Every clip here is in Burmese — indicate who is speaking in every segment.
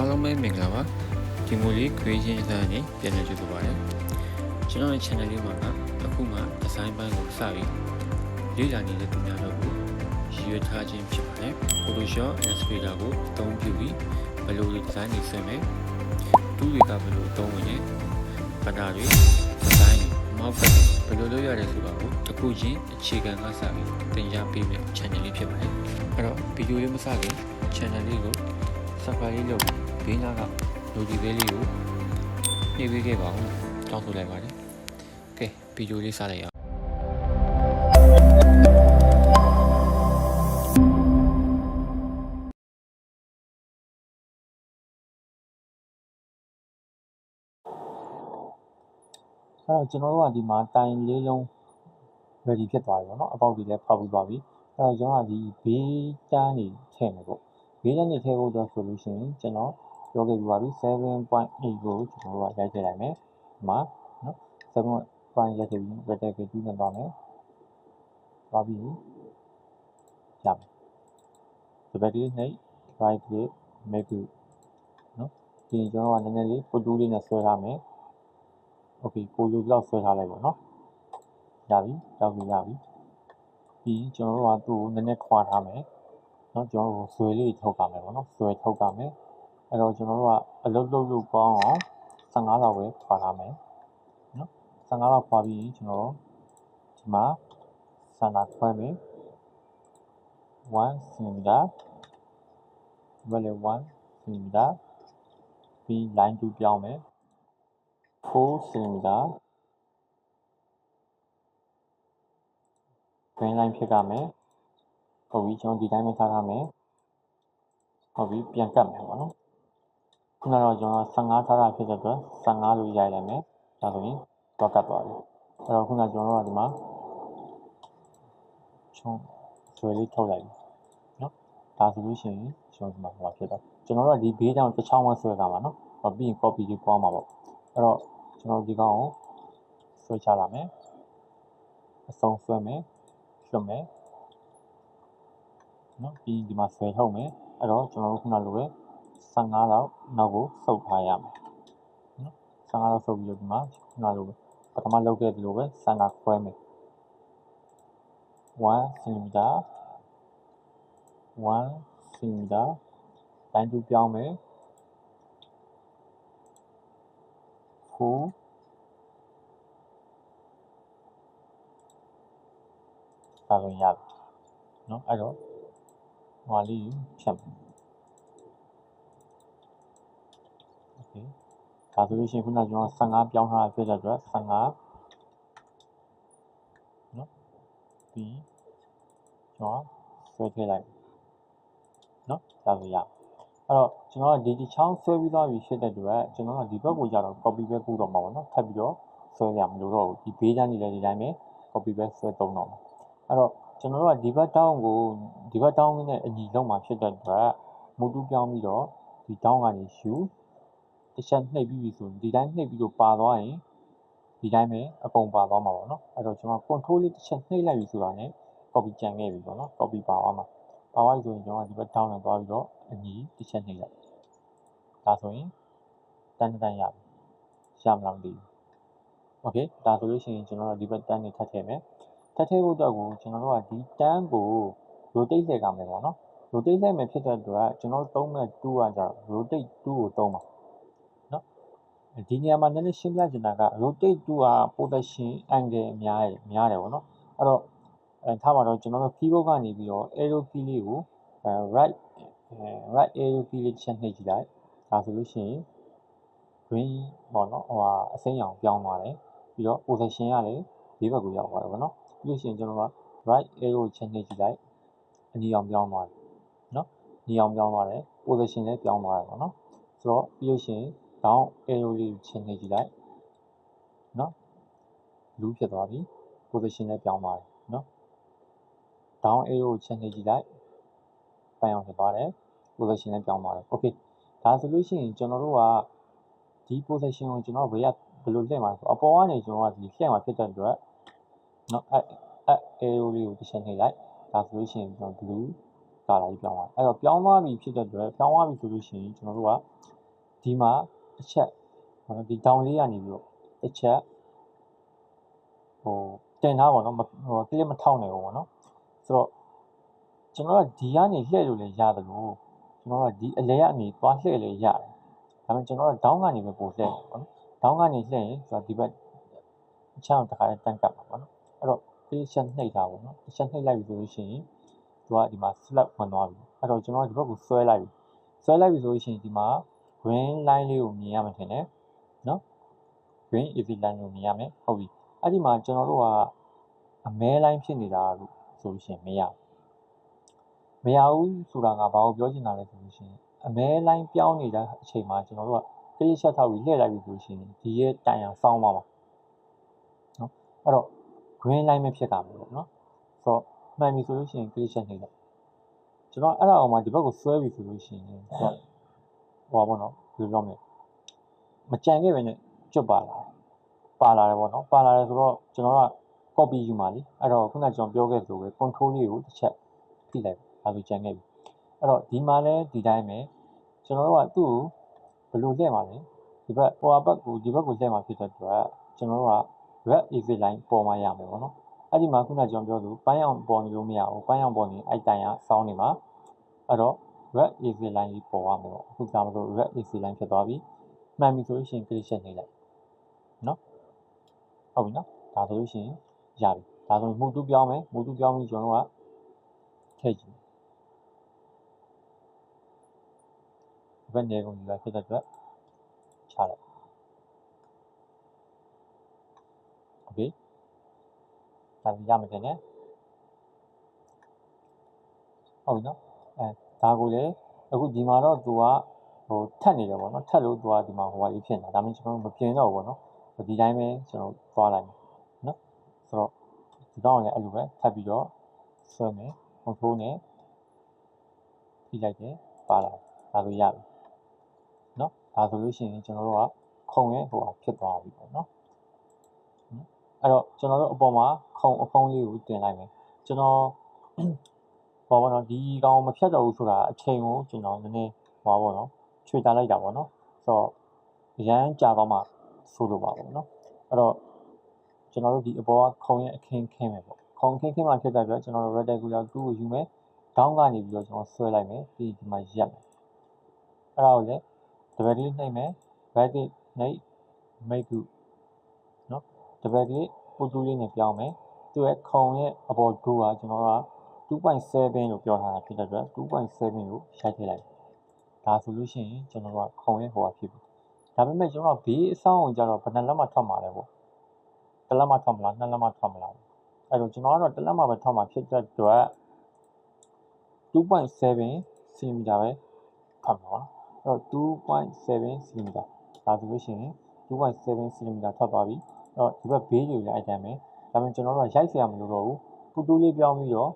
Speaker 1: အားလုံးပဲမင်္ဂလာပါဒီမိုလေး creation အစားနဲ့ပြန်လည်ကြိုဆိုပါရစေကျွန်တော်ရဲ့ channel လေးမှာကအခုမှ design ပိုင်းကိုစပြီးလေ့လာနေတဲ့သူများတို့ကိုရည်ရွယ်ထားခြင်းဖြစ်ပါတယ် Photoshop Illustrator ကိုအသုံးပြုပြီးဘယ်လိုတွေ design တွေဆွဲမယ်တူးတွေကဘယ်လိုအသုံးဝင်လဲပတာတွေ design တွေ mouse တွေဘယ်လိုလုပ်ရတယ်ဆိုတာကိုအခုချင်းအခြေခံကစပြီးသင်ကြားပေးမယ့် channel လေးဖြစ်ပါတယ်အဲ့တော့ဗီဒီယိုလေးမစခင် channel လေးကို subscribe လေးလုပ် ဘေးနားက notification လေးကိုနှိပ်ပေးခဲ့ပါဦးတောင်းဆိုလိုက်ပါတယ်။ကဲဗီဒီယိုလေးစလိုက်အောင်
Speaker 2: အဲ့တော့ကျွန်တော်တို့ကဒီမှာတိုင်လေးလုံး ready ဖြစ်သွားပြီပေါ့နော်အပေါက်တွေလည်းဖောက်ပြီးသွားပြီအဲ့တော့ကျွန်တော်ကဒီဘေးတန်းနေထည့်မယ်ပေါ့ဘေးတန်းနေထည့်ဖို့အတွက်ဆိုလို့ရှိရင်ကျွန်တော် ပြောခဲ့ပြပါပြီ7.8ကိုကျွန်တော်တို့ကရိုက်ထည့်လိုက်မယ်ဒီမှာနော်7.8ရိုက်ထည့်ပြီး bracket ကိုကျူးနေပါမယ်ပါပြီရမယ်ဒီဘက်ဒီနေ့ right click make group နော်ဒီကျွန်တော်ကနည်းနည်းလေးပိုတူးလေးနဲ့ဆွဲထားမယ် okay ပိုတူးလောက်ဆွဲထားလိုက်ပါနော်ရပြီတောက်ပြီရပြီပြီးကျွန်တော်တို့ကသူ့ကိုနည်းနည်းခွာထားမယ်နော်ကျွန်တော်တို့ဆွဲလေးထုတ်ပါမယ်ပေါ့နော်ဆွဲထုတ်ပါမယ် အဲ့တော့ကျွန်တော်တို့ကအလုပ်လုပ်လို့ပေါင်းအောင်15လောက်ပဲခွာထားမယ်နော်15လောက်ခွာပြီးကျွန်တော်ဒီမှာဆန္ဒခွဲမယ်1 cm ဘယ်လို1 cm ပြီး line 2ပြောင်းမယ်4 cm ဘယ် line ဖြစ်ကြမယ်ဟုတ်ပြီကျွန်တော်ဒီတိုင်းပဲထားထားမယ်ဟုတ်ပြီပြန်ကတ်မယ်ပေါ့နော် ခုနကတော့ကျွန်တော်15ထားတာဖြစ်တဲ့အတွက်15လို့ရိုက်လိုက်မယ်ဒါဆိုရင်တော့ကတ်သွားပြီအဲ့တော့ခုနကျွန်တော်တို့ကဒီမှာချုံဆွဲလေးထုတ်လိုက်ပြီနော်ဒါဆိုလို့ရှိရင်ကျွန်တော်ဒီမှာဟိုဖြစ်တော့ကျွန်တော်တို့ကဒီဘေးကြောင်တစ်ချောင်းဝဆွဲကမှာနော်ဟောပြီးရင် copy လေးပွားမှာပေါ့အဲ့တော့ကျွန်တော်ဒီကောင်ကိုဆွဲချလာမယ်အဆုံးဆွဲမယ်လွတ်မယ်နော်ပြီးရင်ဒီမှာဆွဲထုတ်မယ်အဲ့တော့ကျွန်တော်တို့ခုနလိုပဲ 15လောက်နောက်ကိုစုပ်ထားရမယ်နော်15လောက်စုပ်ပြီးတော့ဒီမှာခုနလိုပဲပထမလုပ်ခဲ့သလိုပဲစန္ဒခွဲမယ်1 cm 1 cm တိုင်းတူပြောင်းမယ်4ဒါဆိုရင်ရပြီเนาะအဲ့တော့ဟွာလေးကိုဖြတ် ။ဒါဆိုလို့ရှိရင်ခုနကကျွန်တော်15ပြောင်းထားတာဖြစ်တဲ့အတွက်15နော်ပြီးကျွန်တော်ဆွဲထည့်လိုက်နော်ဒါဆိုရအဲ့တော့ကျွန်တော်ဒီဒီချောင်းဆွဲပြီးသွားပြီဖြစ်တဲ့အတွက်ကျွန်တော်ကဒီဘက်ကိုကြတော့ copy ပဲကူတော့မှာပေါ့နော်ထပ်ပြီးတော့ဆွဲရမလို့တော့ဘူးဒီဘေးကနေလည်းဒီတိုင်းပဲ copy ပဲဆွဲသုံးတော့မှာအဲ့တော့ကျွန်တော်တို့ကဒီဘက်တောင်းကိုဒီဘက်တောင်းနဲ့အညီလုံးမှာဖြစ်တဲ့အတွက်မူတူပြောင်းပြီးတော့ဒီတောင်းကနေယူ တစ်ချက်နှိပ်ပြီးပြီဆိုရင်ဒီတိုင်းနှိပ်ပြီးတော့ပါသွားရင်ဒီတိုင်းပဲအကုန်ပါသွားမှာပေါ့နော်အဲ့တော့ကျွန်တော် control လေးတစ်ချက်နှိပ်လိုက်ပြီဆိုတာ ਨੇ copy ကြံခဲ့ပြီပေါ့နော် copy ပါသွားမှာပါသွားပြီဆိုရင်ကျွန်တော်ဒီဘက် down နဲ့သွားပြီးတော့အညီတစ်ချက်နှိပ်လိုက်ဒါဆိုရင်တန်းတန်းရပြီရမလားမသိဘူး okay ဒါဆိုလို့ရှိရင်ကျွန်တော်တို့ဒီဘက်တန်းနဲ့ထပ်ထည့်မယ်ထပ်ထည့်ဖို့အတွက်ကိုကျွန်တော်တို့ကဒီတန်းကို rotate ထည့်ကြမယ်ပေါ့နော် rotate လိုက်မယ်ဖြစ်တဲ့အတွက်ကျွန်တော်တို့သုံးမဲ့2ကကြာ rotate 2ကိုသုံးပါ ဒီနေရာမှာနည်းနည်းရှင်းပြချင်တာက rotate 2က position angle အများတယ်များတယ်ပေါ့နော်အဲ့တော့အဲထားပါတော့ကျွန်တော်တို့ keyboard ကနေပြီးတော့ arrow key လေးကိုအဲ right အဲ right arrow key လေးတစ်ချက်နှိပ်ကြည့်လိုက်ဒါဆိုလို့ရှိရင် green ပေါ့နော်ဟိုဟာအစိမ်းရောင်ပြောင်းသွားတယ်ပြီးတော့ position ကလည်းဒီဘက်ကိုရောက်သွားတယ်ပေါ့နော်ပြီးလို့ရှိရင်ကျွန်တော်က right arrow ချက်နှိပ်ကြည့်လိုက်အနီရောင်ပြောင်းသွားတယ်နော်နီရောင်ပြောင်းသွားတယ် position လည်းပြောင်းသွားတယ်ပေါ့နော်ဆိုတော့ပြီးလို့ရှိရင် လောင်းအဲလိုလေးချင်းနေကြည့်လိုက်နော်လူဖြစ်သွားပြီ position လည်းပြောင်းသွားတယ်နော် down arrow ကိုချင်းနေကြည့်လိုက်ပိုင်အောင်ဖြစ်သွားတယ် position လည်းပြောင်းသွားတယ် okay ဒါဆိုလို့ရှိရင်ကျွန်တော်တို့ကဒီ position ကိုကျွန်တော်ဘယ်ရဘယ်လိုလှည့်မှာဆိုအပေါ်ကနေကျွန်တော်ကဒီလှည့်မှာဖြစ်တဲ့အတွက်နော်အဲအဲ arrow လေးကိုချင်းနေလိုက်ဒါဆိုလို့ရှိရင်ကျွန်တော် blue ကာလာကြီးပြောင်းသွားအဲ့တော့ပြောင်းသွားပြီဖြစ်တဲ့အတွက်ပြောင်းသွားပြီဆိုလို့ရှိရင်ကျွန်တော်တို့ကဒီမှာ တစ်ချက်ဟိုဒီတောင်လေးကနေပြီးတော့တစ်ချက်ဟိုတင်ထားပါတော့မဟိုကလစ်မထောက်နိုင်ဘူးပေါ့နော်ဆိုတော့ကျွန်တော်ကဒီကနေလှည့်လို့လည်းရတယ်လို့ကျွန်တော်ကဒီအလဲကနေသွားလှည့်လည်းရတယ်ဒါပေမဲ့ကျွန်တော်ကဒေါင်းကနေပဲပို့လှည့်တယ်ပေါ့နော်ဒေါင်းကနေလှည့်ရင်ဆိုတော့ဒီဘက်အချောင်းတစ်ခါတန်းကပ်ပါပေါ့နော်အဲ့တော့ဒီချက်နှိပ်တာပေါ့နော်ဒီချက်နှိပ်လိုက်ပြီဆိုလို့ရှိရင်သူကဒီမှာ slap ဝင်သွားပြီအဲ့တော့ကျွန်တော်ကဒီဘက်ကိုဆွဲလိုက်ပြီဆွဲလိုက်ပြီဆိုလို့ရှိရင်ဒီမှာ green line လေးကိုမြင်ရမှာထင်တယ်နော် green easy line ကိုမြင်ရမယ်ဟုတ်ပြီအဲ့ဒီမှာကျွန်တော်တို့ကအမဲ line ဖြစ်နေတာလို့ဆိုလို့ရှိရင်မရဘူးမရဘူးဆိုတာကဘာကိုပြောချင်တာလဲဆိုလို့ရှိရင်အမဲ line ပြောင်းနေတဲ့အချိန်မှာကျွန်တော်တို့က click shot ထောက်ပြီးလှည့်လိုက်ပြီဆိုလို့ရှိရင်ဒီရဲ့တိုင်အောင်စောင်းသွားမှာနော်အဲ့တော့ green line ပဲဖြစ်တာမျိုးပေါ့နော်ဆိုတော့မှန်ပြီဆိုလို့ရှိရင် click shot နှိပ်လိုက်ကျွန်တော်အဲ့ဒါအောင်မှဒီဘက်ကိုဆွဲပြီဆိုလို့ရှိရင် ဟိုဟောပါတော့ဘယ်လိုပြောမလဲမကြံခဲ့ပဲနဲ့ကျွတ်ပါလာပါလာတယ်ပေါ့နော်ပါလာတယ်ဆိုတော့ကျွန်တော်က copy ယူมาလीအဲ့တော့ခုနကကျွန်တော်ပြောခဲ့သလိုပဲ control လေးကိုတစ်ချက်ဖိလိုက်ဒါဆိုကြံခဲ့ပြီအဲ့တော့ဒီမှာလဲဒီတိုင်းပဲကျွန်တော်တို့ကသူ့ကိုဘယ်လိုလှည့်မှာလဲဒီဘက်ဟိုဘက်ကိုဒီဘက်ကိုလှည့်မှာဖြစ်တဲ့အတွက်ကျွန်တော်တို့က red easy line ပေါ်မှာရမယ်ပေါ့နော်အဲ့ဒီမှာခုနကကျွန်တော်ပြောသလိုပိုင်းအောင်ပေါ်နေလို့မရဘူးပိုင်းအောင်ပေါ်နေအဲ့တိုင်ကစောင်းနေမှာအဲ့တော့ red easy line ကြီးပေါ်ရမယ်ပေါ့အခုကြောင်လို့ red easy line ဖြစ်သွားပြီမှန်ပြီဆိုလို့ရှိရင် click ချက်နေလိုက်နော်ဟုတ်ပြီနော်ဒါဆိုလို့ရှိရင်ရပြီဒါဆိုရင်မှုတူးပြောင်းမယ်မှုတူးပြောင်းပြီးကျွန်တော်တို့ကထည့်ကြည့်ဘယ်နေကုန်ဒီကဖြစ်တဲ့အတွက်ချလိုက်โอเคဒါပြီးရမယ်တင်တယ်ဟုတ်ပြီနော်အဲ ဒါကိုလေအခုဒီမှာတော့သူကဟိုထက်နေတယ်ပေါ့နော်ထက်လို့သူကဒီမှာဟိုဟာလေးဖြစ်နေတာဒါမှကျွန်တော်တို့မပြင်တော့ဘူးပေါ့နော်ဒီတိုင်းပဲကျွန်တော်သွားလိုက်မယ်နော်ဆိုတော့ဒီကောင်ကလည်းအဲ့လိုပဲထပ်ပြီးတော့ဆွဲမယ် control နဲ့ဖိလိုက်တယ်ပါလာဒါဆိုရပြီနော်ဒါဆိုလို့ရှိရင်ကျွန်တော်တို့ကခုံရဲ့ဟိုဟာဖြစ်သွားပြီပေါ့နော်အဲ့တော့ကျွန်တော်တို့အပေါ်မှာခုံအဖုံးလေးကိုတင်လိုက်မယ်ကျွန်တော် ဘာပေါ့နော်ဒီကောင်မဖြတ်တော့ဘူးဆိုတာအချိန်ကိုကျွန်တော်နည်းနည်းဟောပါပေါ့နော်ချွေတာလိုက်တာပေါ့နော်ဆိုတော့ရမ်းကြာသွားမှဆိုလိုပါပေါ့နော်အဲ့တော့ကျွန်တော်တို့ဒီအပေါ်ကခုံရဲ့အခင်းခင်းမယ်ပေါ့ခုံခင်းခင်းမှဖြစ်တဲ့အတွက်ကျွန်တော်တို့ rectangular 2ကိုယူမယ်ဒေါင်းကနေပြီးတော့ကျွန်တော်ဆွဲလိုက်မယ်ပြီးဒီမှာရက်မယ်အဲ့ဒါကိုလည်း double click နှိပ်မယ် right click နှိပ် make group နော် double click ပို့တူးလေးနဲ့ပြောင်းမယ်သူ့ရဲ့ခုံရဲ့အပေါ်ဒိုးကကျွန်တော်က 2.7လို့ပြောထားတာဖြစ်တဲ့အတွက်2.7ကိုရိုက်ထည့်လိုက်ဒါဆိုလို့ရှိရင်ကျွန်တော်ကခုံရဲဟိုဟာဖြစ်ပြီဒါပေမဲ့ကျွန်တော်ဘေးအဆောင်အောင်ကြတော့ဘယ်နှလက်မှထွက်မှာလဲပေါ့တစ်လက်မှထွက်မလားနှစ်လက်မှထွက်မလားအဲ့တော့ကျွန်တော်ကတော့တစ်လက်မှပဲထွက်မှာဖြစ်တဲ့အတွက်2.7 cm ပဲထွက်မှာပါအဲ့တော့2.7 cm ဒါဆိုလို့ရှိရင်2.7 cm ထွက်သွားပြီအဲ့တော့ဒီဘက်ဘေးကြီးလည်းအတိုင်းပဲဒါပေမဲ့ကျွန်တော်တို့ကရိုက်ဆရာမလို့တော့ဘူးကုတူးလေးပြောင်းပြီးတော့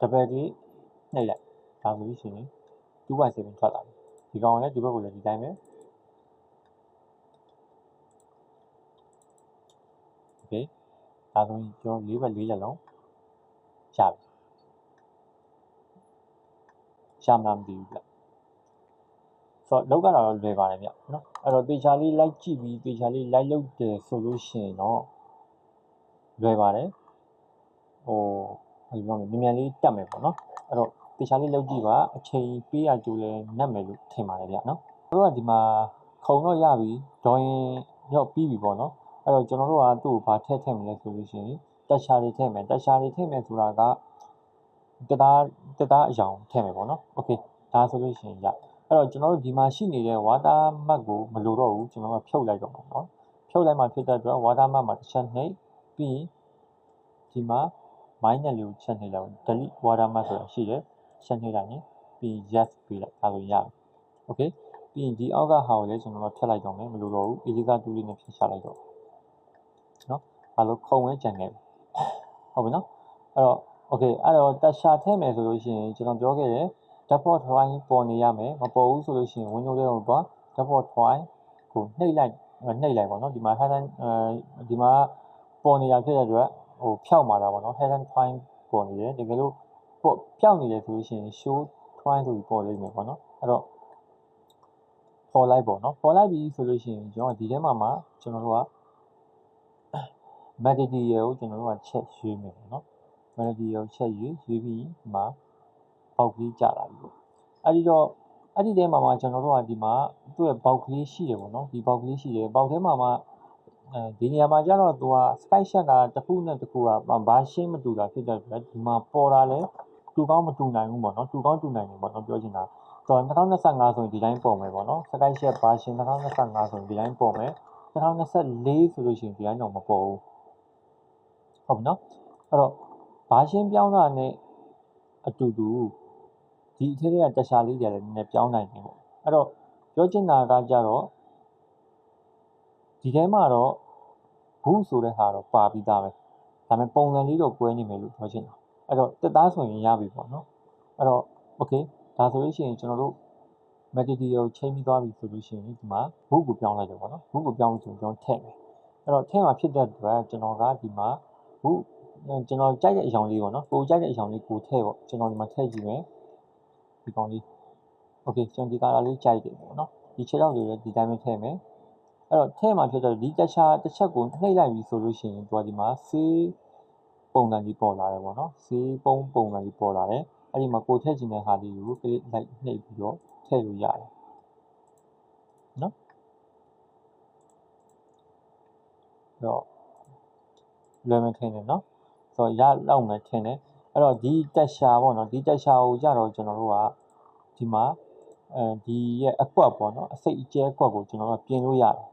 Speaker 2: double click နှိပ်လိုက်ဒါဆိုလို့ရှိရင်2.7ထွက်လာပြီဒီကောင်ကလည်းဒီဘက်ကိုလည်းဒီတိုင်းပဲ okay ဒါဆိုရင်ကျွန်တော်၄ဘက်၄လက်လုံးရပြီရမှမသိဘူးဗျဆိုတော့လောက်ကတော့လွယ်ပါတယ်ဗျနော်အဲ့တော့တေချာလေး like ကြည့်ပြီးတေချာလေး like လုပ်တယ်ဆိုလို့ရှိရင်တော့လွယ်ပါတယ်ဟို ဘယ်လိုပြောမလဲမြန်မြန်လေးတက်မယ်ပေါ့နော်အဲ့တော့တေချာလေးလုပ်ကြည့်ပါအချိန်ပေးရကြိုးလဲနှက်မယ်လို့ထင်ပါတယ်ဗျနော်တို့ကဒီမှာခုံတော့ရပြီဒေါ်ရင်ရောက်ပြီးပြီပေါ့နော်အဲ့တော့ကျွန်တော်တို့ကသူ့ကိုဘာထည့်ထည့်မလဲဆိုလို့ရှိရင်တက်ရှာတွေထည့်မယ်တက်ရှာတွေထည့်မယ်ဆိုတာကတသားတသားအယောင်ထည့်မယ်ပေါ့နော်โอเคဒါဆိုလို့ရှိရင်ရအဲ့တော့ကျွန်တော်တို့ဒီမှာရှိနေတဲ့ water mark ကိုမလိုတော့ဘူးကျွန်တော်ကဖြုတ်လိုက်တော့မှာเนาะဖြုတ်လိုက်မှဖြစ်တဲ့အတွက် water mark မှာတစ်ချက်နှိပ်ပြီးဒီမှာ minus လေးကိုချက်နှိပ်လိုက် delete water mark ဆိုတာရှိတယ်ချက်နှိပ်လိုက်ရင်ပြီး yes ပြီးလိုက်ဒါဆိုရပြီ okay ပြီးရင်ဒီအောက်ကဟာကိုလည်းကျွန်တော်တို့ဖြတ်လိုက်တော့မယ်မလိုတော့ဘူး ellipse tool လေးနဲ့ဖြတ်ချလိုက်တော့เนาะဘာလို့ခုံဝဲကြံခဲ့ဟုတ်ပြီเนาะအဲ့တော့ okay အဲ့တော့တက်ရှာထည့်မယ်ဆိုလို့ရှိရင်ကျွန်တော်ပြောခဲ့တယ် deport try ပေါ်နေရမယ်မပေါ်ဘူးဆိုလို့ရှိရင် window လေးကိုသွား deport try ကိုနှိပ်လိုက်နှိပ်လိုက်ပါတော့ဒီမှာ header အဲဒီမှာပေါ်နေတာဖြစ်တဲ့အတွက် ဟိုဖြောက်มาတာပေါ့နော် header try ပေါ်နေတယ်တကယ်လို့ပေါ့ဖြောက်နေတယ်ဆိုလို့ရှိရင် show prime ဆိုပြီးပေါ်လိမ့်မယ်ပေါ့နော်အဲ့တော့ပေါ်လိုက်ပေါ့နော်ပေါ်လိုက်ပြီဆိုလို့ရှိရင်ကျွန်တော်ဒီထဲမှာမှာကျွန်တော်တို့က material ကိုကျွန်တော်တို့ကချက်ရွေးမယ်ပေါ့နော် material ကိုချက်ရွေးရွေးပြီးဒီမှာပေါက်ကလေးကြာလာပြီပေါ့အဲ့ဒီတော့အဲ့ဒီထဲမှာမှာကျွန်တော်တို့ကဒီမှာသူ့ရဲ့ပေါက်ကလေးရှိတယ်ပေါ့နော်ဒီပေါက်ကလေးရှိတယ်ပေါက်ထဲမှာမှာအဲ ဒီနေရာမှာကျတော့သူက sky shot ကတစ်ခုနဲ့တစ်ခုကဘာရှင်းမတူတာဖြစ်တဲ့အတွက်ဒီမှာပေါ်တာလဲတူကောင်းမတူနိုင်ဘူးပေါ့နော်တူကောင်းတူနိုင်တယ်ပေါ့နော်ပြောချင်တာဆိုတော့2025ဆိုရင်ဒီတိုင်းပေါ်မယ်ပေါ့နော် sky shot version 2025ဆိုရင်ဒီတိုင်းပေါ်မယ်2024ဆိုလို့ရှိရင်ဒီတိုင်းတော့မပေါ်ဘူးဟုတ်ပြီနော်အဲ့တော့ဘာရှင်းပြောင်းတာနဲ့အတူတူဒီအထက်ကတက်ရှာလေးတွေလည်းနည်းနည်းပြောင်းနိုင်တယ်ပေါ့အဲ့တော့ပြောချင်တာကကြတော့ ဒီထဲမှာတော့ဘူးဆိုတဲ့ဟာတော့ပါပြီးသားပဲဒါပေမဲ့ပုံစံလေးတော့ကွဲနေမယ်လို့ပြောချင်တာအဲ့တော့တက်သားဆိုရင်ရပြီပေါ့နော်အဲ့တော့ okay ဒါဆိုလို့ရှိရင်ကျွန်တော်တို့ material ကိုချိန်ပြီးသွားပြီဆိုလို့ရှိရင်ဒီမှာဘူးကိုပြောင်းလိုက်တယ်ပေါ့နော်ဘူးကိုပြောင်းပြီးဆိုရင်ကျွန်တော်ထည့်မယ်အဲ့တော့ထည့်မှာဖြစ်တဲ့အတွက်ကျွန်တော်ကဒီမှာဘူးကျွန်တော်ကြိုက်တဲ့အကြောင်းလေးပေါ့နော်ကိုကြိုက်တဲ့အကြောင်းလေးကိုထည့်ပေါ့ကျွန်တော်ဒီမှာထည့်ကြည့်မယ်ဒီကောင်လေး okay ကျွန်တော်ဒီ color လေးကြိုက်တယ်ပေါ့နော်ဒီချက်တော့လေးလည်းဒီတိုင်းပဲထည့်မယ် အဲ့တော့ထည့်မှာဖြစ်တော့ဒီတက်ချာတစ်ချက်ကိုနှိပ်လိုက်ပြီဆိုလို့ရှိရင်သူကဒီမှာ save ပုံစံကြီးပေါ်လာတယ်ပေါ့နော် save ပုံပုံစံကြီးပေါ်လာတယ်အဲ့ဒီမှာကိုထည့်ချင်တဲ့ဟာလေးကို click လိုက်နှိပ်ပြီးတော့ထည့်လို့ရတယ်နော်တော့လွယ်မထင်နဲ့နော်ဆိုတော့ရလောက်မယ်ထင်တယ်အဲ့တော့ဒီတက်ရှာပေါ့နော်ဒီတက်ရှာကိုကြတော့ကျွန်တော်တို့ကဒီမှာအဲဒီရဲ့အကွက်ပေါ့နော်အစိတ်အကျဲအကွက်ကိုကျွန်တော်တို့ပြင်လို့ရတယ်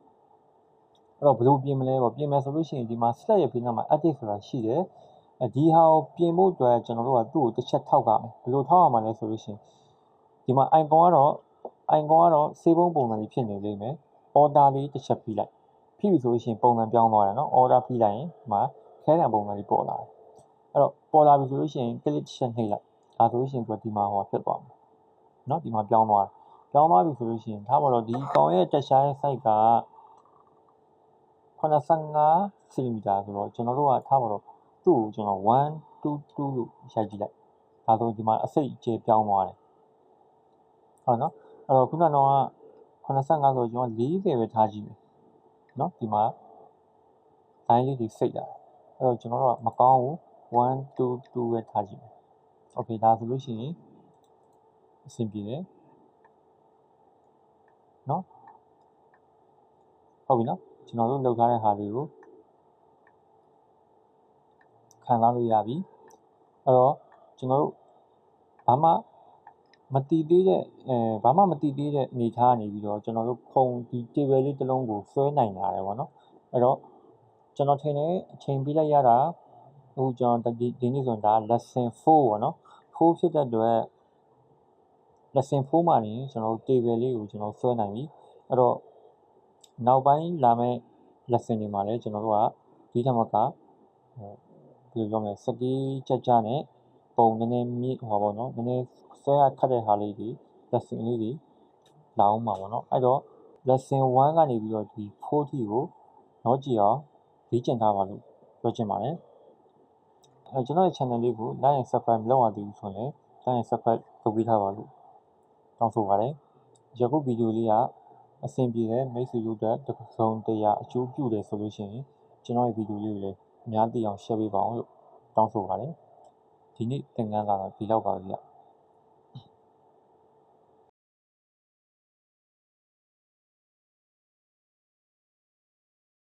Speaker 2: အဲ့တော့ဘယ်လိုပြင်မလဲပေါ့ပြင်မယ်ဆိုလို့ရှိရင်ဒီမှာ slide ရဲ့ဘေးနားမှာ active ဆိုတာရှိတယ်အဲဒီဟာကိုပြင်ဖို့အတွက်ကျွန်တော်တို့ကသူ့ကိုတစ်ချက်ထောက်ရမယ်ဘယ်လိုထောက်ရမှာလဲဆိုလို့ရှိရင်ဒီမှာ icon ကတော့ icon ကတော့ save ပုံပုံစံကြီးဖြစ်နေလိမ့်မယ် order လေးတစ်ချက်ပြီးလိုက်ပြီးပြီဆိုလို့ရှိရင်ပုံစံပြောင်းသွားတယ်နော် order ပြီးလိုက်ရင်ဒီမှာခဲတံပုံစံလေးပေါ်လာတယ်အဲ့တော့ပေါ်လာပြီဆိုလို့ရှိရင် click တစ်ချက်နှိပ်လိုက်ဒါဆိုလို့ရှိရင်သူကဒီမှာဟောဖြစ်သွားမယ်နော်ဒီမှာပြောင်းသွားတယ်ပြောင်းသွားပြီဆိုလို့ရှိရင်ထားပါတော့ဒီကောင်ရဲ့တက်ရှားရဲ့ site က 85 cm ဆိုတော့ကျွန်တော်တို့ကထားပါတော့သူ့ကိုကျွန်တော်1 2 2လို့ရိုက်ကြည့်လိုက်ဒါဆိုဒီမှာအစိတ်အကျယ်ပြောင်းသွားတယ်ဟုတ်နော်အဲ့တော့ခုနကတော့85ဆိုကျွန်တော်40ပဲထားကြည့်မယ်เนาะဒီမှာ line လေးတွေစိတ်လာအဲ့တော့ကျွန်တော်တို့ကမကောင်းဘူး1 2 2ပဲထားကြည့်မယ်โอเคဒါဆိုလို့ရှိရင်အဆင်ပြေတယ်เนาะဟုတ်ပြီเนาะ ကျွန်တော်တို့လုပ်ထားတဲ့ဟာလေးကိုခံစားလို့ရပြီအဲ့တော့ကျွန်တော်တို့ဘာမှမတည်သေးတဲ့အဲဘာမှမတည်သေးတဲ့အနေထားနေပြီးတော့ကျွန်တော်တို့ခုံဒီ table လေးတစ်လုံးကိုဆွဲနိုင်လာတယ်ပေါ့နော်အဲ့တော့ကျွန်တော်ထင်တယ်အချိန်ပေးလိုက်ရတာဟိုကျွန်တော်ဒီဒီနေ့ဆိုရင်ဒါ lesson 4ပေါ့နော်4ဖြစ်တဲ့အတွက် lesson 4မှာနေကျွန်တော်တို့ table လေးကိုကျွန်တော်ဆွဲနိုင်ပြီအဲ့တော့ နောက်ပိုင်းလာမယ့် lesson တွေမှာလည်းကျွန်တော်တို့ကဒီထက်မကဟိုဘယ်လိုပြောမလဲစကီးကြကြနဲ့ပုံနည်းနည်းမြင့်ဟောပေါ့နော်နည်းနည်းဆွဲရခတ်တဲ့ဟာလေးတွေ lesson လေးတွေလာအောင်ပါပေါ့နော်အဲ့တော့ lesson 1ကနေပြီးတော့ဒီ4ထိကိုတော့ကြည့်အောင်လေ့ကျင့်ထားပါလို့ပြောချင်ပါတယ်အဲကျွန်တော်ရဲ့ channel လေးကို like and subscribe မလုပ်ရသေးဘူးဆိုရင် like and subscribe လုပ်ပေးထားပါလို့တောင်းဆိုပါတယ်ယခုဗီဒီယိုလေးက အဆင်ပြေတဲ့မိတ်ဆွေတို့အတွက်တစ်စုံတရာအကျိုးပြုတယ်ဆိုလို့ရှိရင်ကျွန်တော်ရဲ့ဗီဒီယိုလေးကိုလည်းအများသိအောင် share ပေးပါအောင်လို့တောင်းဆိုပါတယ်ဒီနေ့သင်ခန်းစာတော့ဒီလောက်ပါပဲဗျ